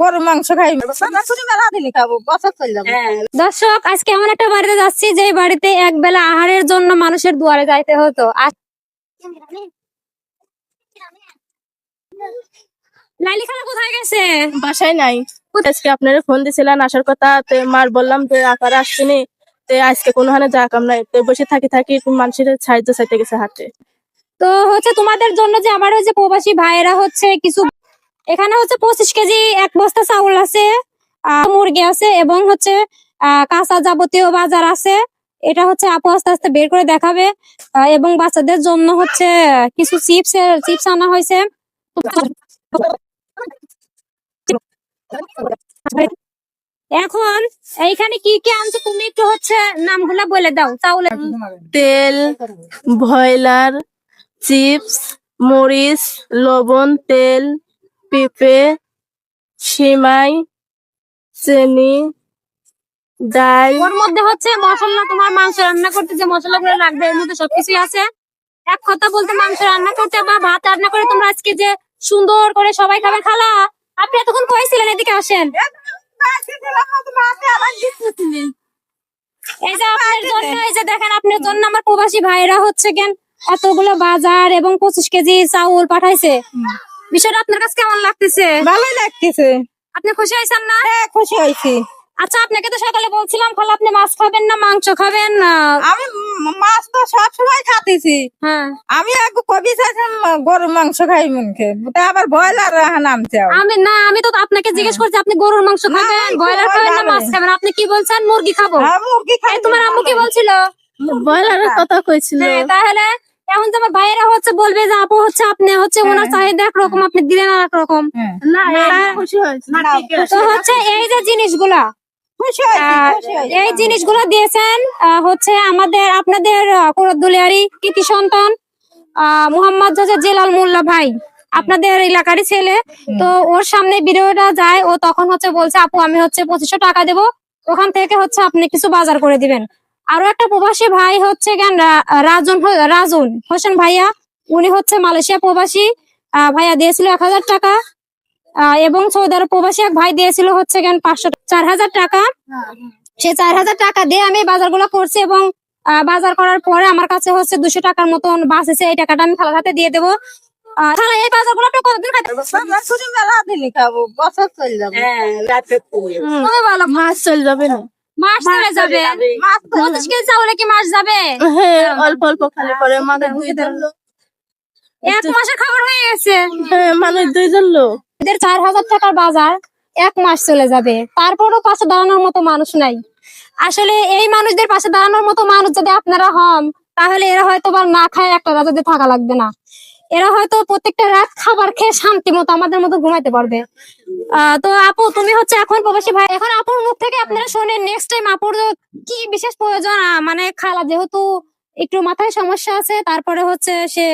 গরু মাংস খাই খাব বছর চলে যাব। দর্শক আজকে এমন একটা বাড়িতে যাচ্ছি যে বাড়িতে এক বেলা আহারের জন্য মানুষের দুয়ারে যাইতে হতো। লাইলি খালা কোথায় গেছে? বাসায় নাই। আজকে আপনারা ফোন দিছিলেন আসার কথা তো মার বললাম যে আকার আসছেনি তো আজকে কোনোখানে যা কাম নাই। বসে থাকি থাকি মানুষের সাহায্য চাইতে গেছে হাতে তো হচ্ছে তোমাদের জন্য যে আমার ওই যে প্রবাসী ভাইয়েরা হচ্ছে কিছু এখানে হচ্ছে পঁচিশ কেজি এক বস্তা চাউল আছে আহ, মুরগি আছে এবং হচ্ছে আহ, কাঁচা যাবতীয় বাজার আছে। এটা হচ্ছে আপু আস্তে আস্তে বের করে দেখাবে এবং বাচ্চাদের জন্য হচ্ছে কিছু চিপস চিপস আনা হয়েছে। এখন এইখানে কি কি আনছো তুমি একটু হচ্ছে নামগুলা বলে দাও চাউলের তেল ভয়লার চিপস মরিচ লবণ তেল পেঁপে সিমাই চিনি ডাল ওর মধ্যে হচ্ছে মশলা, তোমার মাংস রান্না করতে যে মশলাগুলো লাগবে, এর মধ্যে সবকিছুই আছে। এক কথা বলতে, মাংস রান্না করতে বা ভাত রান্না করে তোমরা আজকে যে সুন্দর করে সবাই খাবে, খালা। আপনি এতক্ষণ কইছিলেন এদিকে আসেন। এই যে আপনার জন্য, এই যে দেখেন আপনার জন্য আমার প্রবাসী ভাইরা হচ্ছে কেন এতগুলো বাজার এবং পঁচিশ কেজি চাউল পাঠাইছে। বিষয়টা আপনার কাছে কেমন লাগতেছে? ভালোই লাগতেছে। আপনি খুশি হয়েছেন না? হ্যাঁ খুশি হয়েছি। আচ্ছা আপনাকে তো সকালে বলছিলাম খালা আপনি মাছ খাবেন না মাংস খাবেন আমি মাছ তো সব সময় খাতেছি। হ্যাঁ। আমি এক কবি চাইছেন গরু মাংস খাই মুখে তা আবার ব্রয়লার নামছে আমি না আমি তো আপনাকে জিজ্ঞেস করছি আপনি গরুর মাংস খাবেন ব্রয়লার খাবেন না মাছ খাবেন আপনি কি বলছেন? মুরগি খাব। হ্যাঁ, মুরগি খাই তোমার আম্মু কি বলছিল? ব্রয়লারের কথা কইছিল। হ্যাঁ তাহলে এখন তোমার ভাইয়েরা হচ্ছে বলবে যে আপু হচ্ছে আপনি হচ্ছে ওনার চাহিদা একরকম আপনি দিলেন আর একরকম হ্যাঁ। তো হচ্ছে এই যে জিনিসগুলা এই জিনিসগুলো দিয়েছেন আহ, হচ্ছে আমাদের আপনাদের কুরদুলিয়ারি কৃতি সন্তান আহ, মোহাম্মদ জেলাল মোল্লা ভাই আপনাদের এলাকারই ছেলে। তো ওর সামনে ভিডিওটা যায় ও তখন হচ্ছে বলছে আপু আমি হচ্ছে পঁচিশশো টাকা দেবো। ওখান থেকে হচ্ছে আপনি কিছু বাজার করে দিবেন। আরও একটা প্রবাসী ভাই হচ্ছে কেন রাজন রাজন হোসেন ভাইয়া। উনি হচ্ছে মালয়েশিয়া প্রবাসী আহ, ভাইয়া দিয়েছিল এক হাজার টাকা। আহ, এবং সৌদি আরব প্রবাসী এক ভাই দিয়েছিল হচ্ছে কেন পাঁচশো চার হাজার টাকা। সে চার হাজার টাকা দিয়ে আমি বাজারগুলো করছি এবং আহ, বাজার করার পরে আমার কাছে হচ্ছে দুশো টাকার মতন বাস বাঁচেছে এই টাকাটা আমি খালার হাতে দিয়ে দেবো। আহ, খালা এই বাজারগুলো আপনি কতদিন খাইতে মেলা দিলি খাব বছর চলে যাব। তুমি বলো মাছ চলে যাবে না। চলে যাবে। পঁচিশ কেজি চাউলে কি মাস যাবে? হ্যাঁ অল্প অল্প খালি পরে লোক এক মাসের খাবার হয়ে গেছে। হ্যাঁ মানুষ দুইজন লোক। এদের চার হাজার টাকার বাজার এক মাস চলে যাবে। তারপরও পাশে দাঁড়ানোর মতো মানুষ নাই। আসলে এই মানুষদের পাশে দাঁড়ানোর মতো মানুষ যদি আপনারা হন তাহলে এরা হয়তো বা না খায় একটা রাত থাকা লাগবে না। এরা হয়তো প্রত্যেকটা রাত খাবার খেয়ে শান্তি মতো আমাদের মতো ঘুমাইতে পারবে। তো আপু তুমি হচ্ছে এখন প্রবাসী ভাই। এখন আপুর মুখ থেকে আপনারা শোনেন নেক্সট টাইম আপুর কি বিশেষ প্রয়োজন? মানে খালা যেহেতু একটু মাথায় সমস্যা আছে তারপরে হচ্ছে সে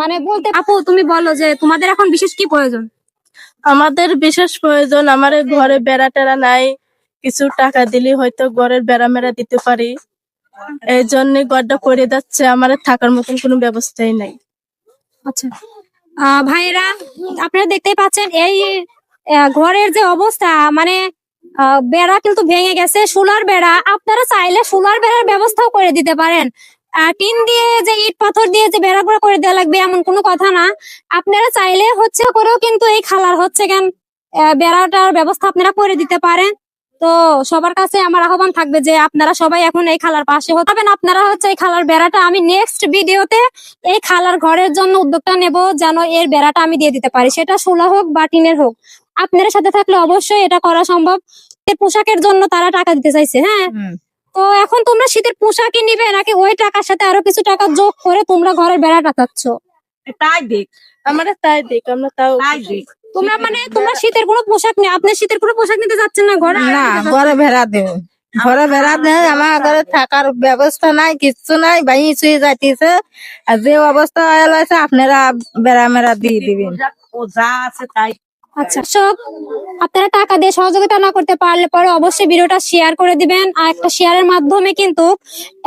মানে বলতে আপু তুমি বলো যে তোমাদের এখন বিশেষ কি প্রয়োজন? আমাদের বিশেষ প্রয়োজন আমার ঘরে বেড়া টেরা নাই। কিছু টাকা দিলে হয়তো ঘরের বেড়া মেরা দিতে পারি। এই জন্য ঘরটা করে যাচ্ছে আমার থাকার মতন কোনো ব্যবস্থাই নাই। আচ্ছা। আহ, ভাইয়েরা আপনারা দেখতেই পাচ্ছেন এই ঘরের যে অবস্থা মানে বেড়া কিন্তু ভেঙে গেছে, সোলার বেড়া। আপনারা চাইলে সোলার বেড়ার ব্যবস্থাও করে দিতে পারেন। টিন দিয়ে যে ইট পাথর দিয়ে যে বেড়া করে করে দেওয়া লাগবে, এমন কোনো কথা না। আপনারা চাইলে হচ্ছে করেও কিন্তু এই খালার হচ্ছে কেন বেড়াটার ব্যবস্থা আপনারা করে দিতে পারেন। তো, সবার কাছে আমার আহ্বান থাকবে যে আপনারা সবাই এখন এই খালার পাশে হবেন আপনারা হচ্ছে এই খালার বেড়াটা আমি নেক্সট ভিডিওতে এই খালার ঘরের জন্য উদ্যোগটা নেব, যেন এর বেড়াটা আমি দিয়ে দিতে পারি। সেটা সোলা হোক বা টিনের হোক। আপনার সাথে থাকলে অবশ্যই এটা করা সম্ভব। পোশাকের জন্য তারা টাকা দিতে চাইছে হ্যাঁ? তো এখন তোমরা শীতের পোশাকই নিবে নাকি ওই টাকার সাথে আরও কিছু টাকা যোগ করে তোমরা ঘরের বেড়া চাচ্ছ তাই দেখ আমরা তাই দেখ আমরা তাও তাই দেখ। তোমরা মানে তোমরা শীতের কোনো পোশাক নেই আপনি শীতের কোনো পোশাক নিতে যাচ্ছেন না ঘরে? না ঘরে ভেড়া দেব ঘরে ভেড়া দেব আমার ঘরে থাকার ব্যবস্থা নাই কিচ্ছু নাই ভাই শুয়ে যাইতেছে। আর যে অবস্থা হয়ে আপনারা বেড়া মেরা দিয়ে দিবেন। ও যা আছে তাই আচ্ছা সব আপনারা টাকা দিয়ে সহযোগিতা না করতে পারলে পরে অবশ্যই ভিডিওটা শেয়ার করে দিবেন। আর একটা শেয়ারের মাধ্যমে কিন্তু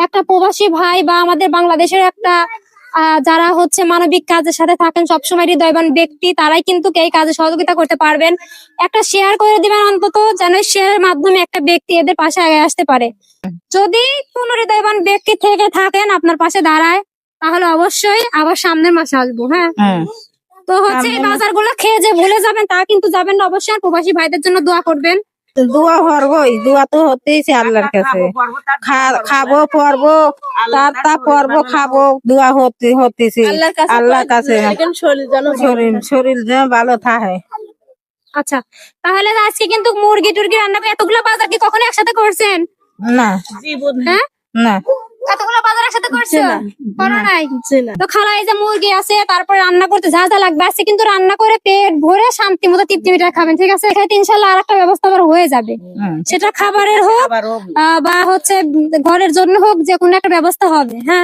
একটা প্রবাসী ভাই বা আমাদের বাংলাদেশের একটা যারা হচ্ছে মানবিক কাজের সাথে থাকেন, সবসময় হৃদয়বান ব্যক্তি, তারাই কিন্তু এই কাজে সহযোগিতা করতে পারবেন। একটা শেয়ার করে দিবেন অন্তত, যেন শেয়ারের মাধ্যমে একটা ব্যক্তি এদের পাশে আগে আসতে পারে। যদি কোন হৃদয়বান ব্যক্তি থেকে থাকেন আপনার পাশে দাঁড়ায়, তাহলে অবশ্যই আবার সামনের মাসে আসব হ্যাঁ? হ্যাঁ। তো হচ্ছে এই বাজারগুলো খেয়ে যে ভুলে যাবেন তা কিন্তু যাবেন না। অবশ্যই প্রবাসী ভাইদের জন্য দোয়া করবেন। দোয়া হরবই দোয়া তো হতেইছে আল্লাহর কাছে। খা- খাব পরবো তার তা পরবো খাব দোয়া হতে হতেছে আল্লাহর কাছে আল্লাহর শরীর শরীর শরীর যেন ভালো থাকে। আচ্ছা তাহলে আজকে কিন্তু মুরগি টুরগি রান্না করে এতগুলো বাজার কি কখনো একসাথে করছেন? না। হ্যাঁ? না। এতগুলো বাজার একসাথে করছ? করো নাই। তো খালা এই যে মুরগি আছে তারপর রান্না করতে যা যা লাগবে আছে কিন্তু রান্না করে পেট ভরে শান্তি মতো তৃপ্তি মিটার খাবেন ঠিক আছে? এখানে ইনশাল্লাহ আর একটা ব্যবস্থা আবার হয়ে যাবে। সেটা খাবারের হোক আহ, বা হচ্ছে ঘরের জন্য হোক যে কোনো একটা ব্যবস্থা হবে হ্যাঁ?